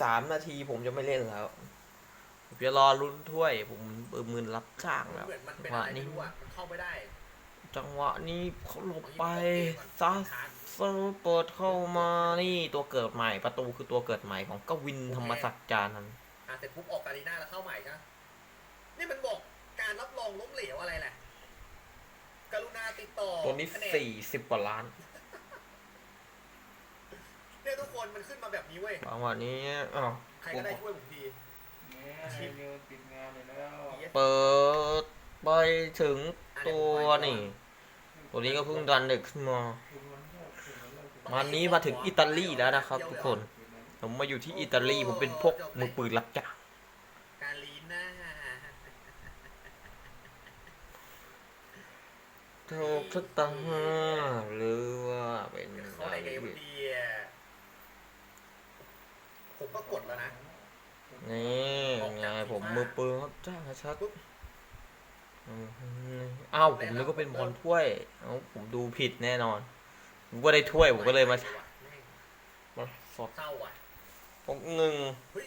สามนาทีผมจะไม่เล่นแล้ว ผมจะรอลุ้นถ้วย ผมเปิดมือรับจ้างแล้วเหมือนมันเป็นจังหอะวะไรไม่นี้รู้อะมันเข้าไม่ได้จังหวะนี้เขาหลบไปซัสเซอร์เปิดเข้ามานี่ตัวเกิดใหม่ประตูคือตัวเกิดใหม่ของกวินธรรมศักดิ์จานันท์อะเสร็จปุ๊บออกกาลีน่าแล้วเข้าใหม่นะนี่มันบอกการรับรองล้มเหลวอะไรแหละกรุณาติดต่อตัวนี้คะแนสี่สิบกว่าล้านเนี่ยทุก คนมันขึ้นมาแบบนี้เว้ยจังหวะนี้อ้าวใครก็ได้ช่วยผมทีเนี่ยเร็วติดงานเลยแล้วเปิดไปถึงตัวนี่ ตัวนี้ก็เพิ่งดันเด็กขึ้นมาวันนี้มาถึงอิตาลีแล้วนะครับ ทุกคน ผมมาอยู่ที่อิตาลีผมเป็นพวกมือปืนรับจ้างกาลีน่าโชคชะตาหรือว่าเป็นเขาได้ไงวันดีอะผมก็กดแล้วนะ นี่ไงผมมือปืนรับจ้างชัดอืมอ้าวผมนึกว่าเป็นบอลถ้วยเอ้าผมดูผิดแน่นอน ผมก็ได้ถ้วยผมก็เลยมามาสดเศร้าอะหกหนึ่งเฮ้ย